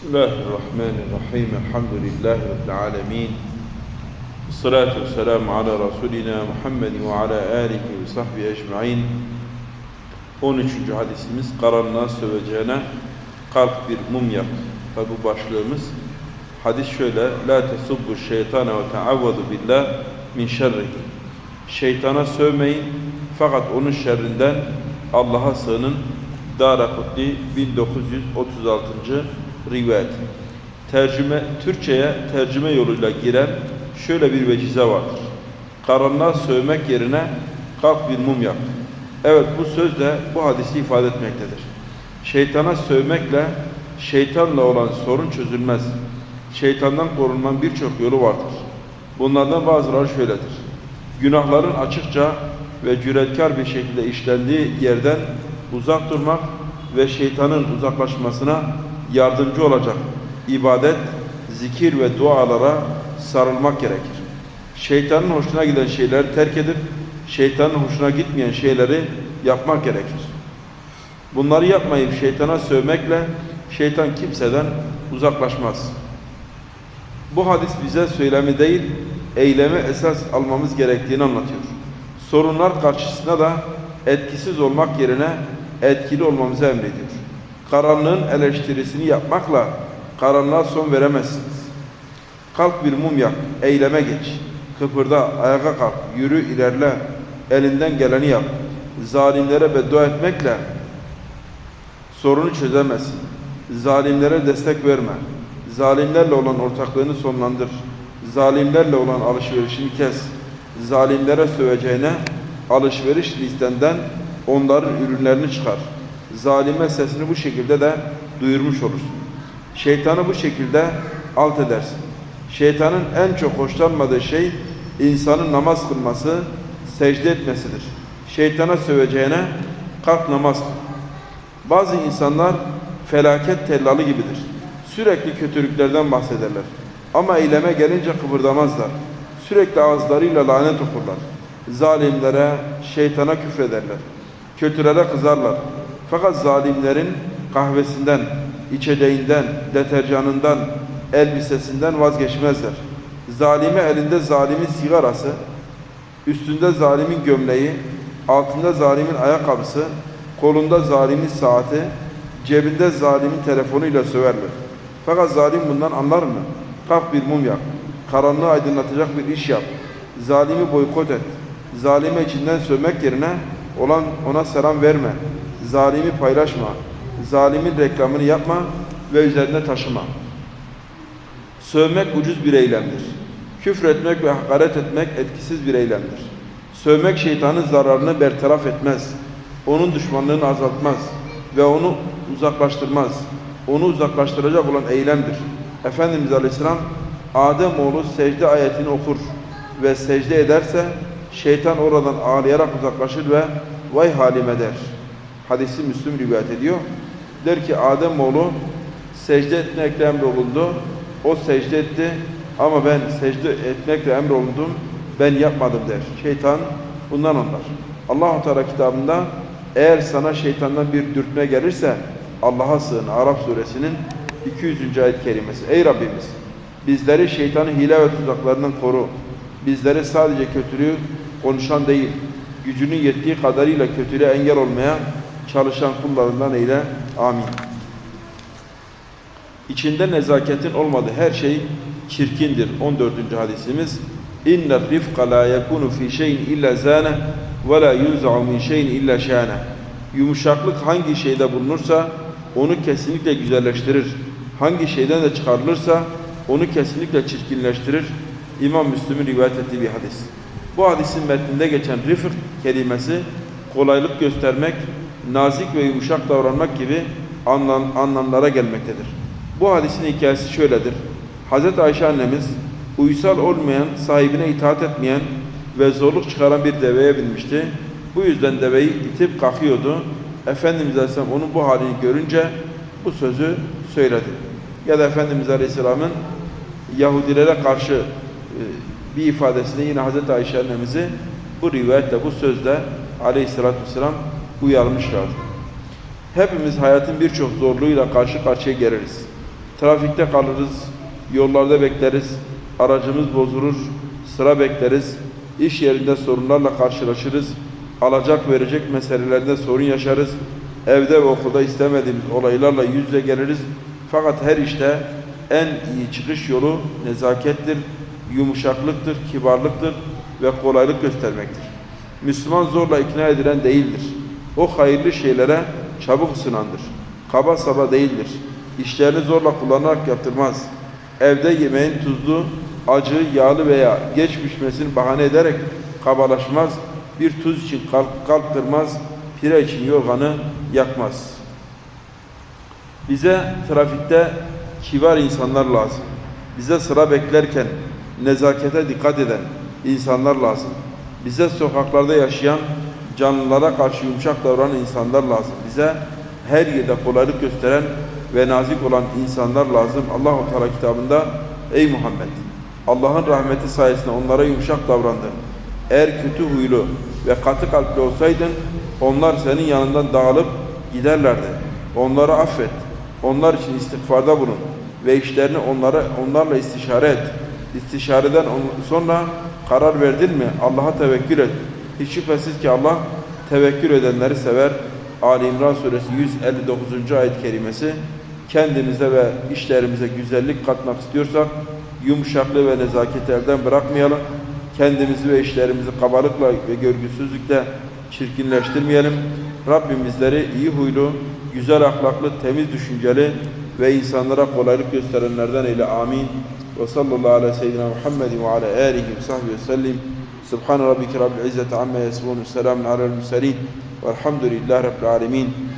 بسم الله الرحمن الرحيم الحمد لله رب العالمين الصلاة والسلام على رسولنا Muhammed ve ala alihi ve sahbihi ecmain 13. hadisimiz karanlığa söveceğine kalk bir mum yak. Tabi bu başlığımız hadis şöyle La tesubbu şeytane ve teavvadu billah min şerrihi Şeytana sövmeyin fakat onun şerrinden Allah'a sığının Darakutni 1936. rivayet. Tercüme, Türkçe'ye tercüme yoluyla giren şöyle bir vecize vardır. Karanlığa sövmek yerine kalk bir mum yak. Evet bu söz de bu hadisi ifade etmektedir. Şeytana sövmekle şeytanla olan sorun çözülmez. Şeytandan korunmanın birçok yolu vardır. Bunlardan bazıları şöyledir. Günahların açıkça ve cüretkar bir şekilde işlendiği yerden uzak durmak ve şeytanın uzaklaşmasına yardımcı olacak ibadet, zikir ve dualara sarılmak gerekir. Şeytanın hoşuna giden şeyleri terk edip şeytanın hoşuna gitmeyen şeyleri yapmak gerekir. Bunları yapmayıp şeytana sövmekle şeytan kimseden uzaklaşmaz. Bu hadis bize söylemi değil, eyleme esas almamız gerektiğini anlatıyor. Sorunlar karşısında da etkisiz olmak yerine etkili olmamızı emrediyor. Karanlığın eleştirisini yapmakla karanlığa son veremezsiniz. Kalk bir mum yak, eyleme geç. Kıpırda, ayağa kalk, yürü, ilerle, elinden geleni yap. Zalimlere beddua etmekle sorunu çözemezsin. Zalimlere destek verme. Zalimlerle olan ortaklığını sonlandır. Zalimlerle olan alışverişini kes. Zalimlere söveceğine alışveriş listenden onların ürünlerini çıkar. Zalime sesini bu şekilde de duyurmuş olursun. Şeytanı bu şekilde alt edersin. Şeytanın en çok hoşlanmadığı şey insanın namaz kılması, secde etmesidir. Şeytana söveceğine kalk namaz kıl. Bazı insanlar felaket tellalı gibidir. Sürekli kötülüklerden bahsederler. Ama eyleme gelince kıpırdamazlar. Sürekli ağızlarıyla lanet okurlar. Zalimlere, şeytana küfrederler. Kötülere kızarlar. Fakat zalimlerin kahvesinden, içeceğinden, deterjanından, elbisesinden vazgeçmezler. Zalime elinde zalimin sigarası, üstünde zalimin gömleği, altında zalimin ayakkabısı, kolunda zalimin saati, cebinde zalimin telefonuyla söverler. Fakat zalim bundan anlar mı? Kalk bir mum yak, karanlığı aydınlatacak bir iş yap, zalimi boykot et, zalime içinden sövmek yerine olan ona selam verme, zalimi paylaşma, zalimin reklamını yapma ve üzerine taşıma. Sövmek ucuz bir eylemdir. Küfretmek ve hakaret etmek etkisiz bir eylemdir. Sövmek şeytanın zararını bertaraf etmez. Onun düşmanlığını azaltmaz ve onu uzaklaştırmaz. Onu uzaklaştıracak olan eylemdir. Efendimiz Aleyhisselam Adem oğlu secde ayetini okur ve secde ederse şeytan oradan ağlayarak uzaklaşır ve vay halime der. Hadisi Müslüm rivayet ediyor. Der ki Adem oğlu secde etmekle emrolundu. O secde etti ama ben secde etmekle emrolundum. Ben yapmadım der. Şeytan bundan onlar. Allah-u Teala kitabında eğer sana şeytandan bir dürtme gelirse Allah'a sığın. Arap suresinin 200. ayet kerimesi. Ey Rabbimiz bizleri şeytanın hile ve tuzaklarından koru. Bizleri sadece kötülüğü konuşan değil, gücünün yettiği kadarıyla kötülüğe engel olmaya çalışan kullarından eyle. Amin. İçinde nezaketin olmadığı her şey çirkindir. 14. hadisimiz. İnne rifqa la yekunu fi şeyin illa zane ve la yunza'u min şeyin illa şane. Yumuşaklık hangi şeyde bulunursa onu kesinlikle güzelleştirir. Hangi şeyden de çıkarılırsa onu kesinlikle çirkinleştirir. İmam Müslim'in rivayet ettiği bir hadis. Bu hadisin metninde geçen rifq kelimesi kolaylık göstermek, nazik ve yumuşak davranmak gibi anlam, anlamlara gelmektedir. Bu hadisin hikayesi şöyledir. Hz. Ayşe annemiz uysal olmayan, sahibine itaat etmeyen ve zorluk çıkaran bir deveye binmişti. Bu yüzden deveyi itip kalkıyordu. Efendimiz Aleyhisselam onun bu halini görünce bu sözü söyledi. Ya da Efendimiz Aleyhisselam'ın Yahudilere karşı e, bir ifadesinde yine Hz. Ayşe annemizi bu rivayetle, bu sözle aleyhissalatü vesselam uyarmışlardı. Hepimiz hayatın birçok zorluğuyla karşı karşıya geliriz. Trafikte kalırız, yollarda bekleriz, aracımız bozulur, sıra bekleriz, iş yerinde sorunlarla karşılaşırız, alacak verecek meselelerde sorun yaşarız, evde ve okulda istemediğimiz olaylarla yüz yüze geliriz. Fakat her işte en iyi çıkış yolu nezakettir, yumuşaklıktır, kibarlıktır ve kolaylık göstermektir. Müslüman zorla ikna edilen değildir. O hayırlı şeylere çabuk ısınandır. Kaba saba değildir. İşlerini zorla kullanarak yaptırmaz. Evde yemeğin tuzlu, acı, yağlı veya geç pişmesini bahane ederek kabalaşmaz. Bir tuz için kalp, kalp pire için yorganı yakmaz. Bize trafikte kibar insanlar lazım. Bize sıra beklerken nezakete dikkat eden insanlar lazım. Bize sokaklarda yaşayan canlılara karşı yumuşak davranan insanlar lazım. Bize her yerde kolaylık gösteren ve nazik olan insanlar lazım. Allah-u Teala kitabında Ey Muhammed! Allah'ın rahmeti sayesinde onlara yumuşak davrandın. Eğer kötü huylu ve katı kalpli olsaydın onlar senin yanından dağılıp giderlerdi. Onları affet. Onlar için istiğfarda bulun ve işlerini onlara onlarla istişare et. İstişareden on- sonra karar verdin mi Allah'a tevekkül et. Hiç şüphesiz ki Allah tevekkül edenleri sever. Ali İmran suresi 159. ayet kerimesi kendimize ve işlerimize güzellik katmak istiyorsak yumuşaklığı ve nezaketi elden bırakmayalım. Kendimizi ve işlerimizi kabalıkla ve görgüsüzlükle çirkinleştirmeyelim. Rabbim bizleri iyi huylu, güzel ahlaklı, temiz düşünceli ve insanlara kolaylık gösterenlerden eyle. Amin. Ve sallallahu Muhammedin ve alihi ve sahbihi ve sellim. Subhan rabbike rabbil izzeti amma yasifun. Selamun alel murselin. Velhamdülillahi rabbil alemin.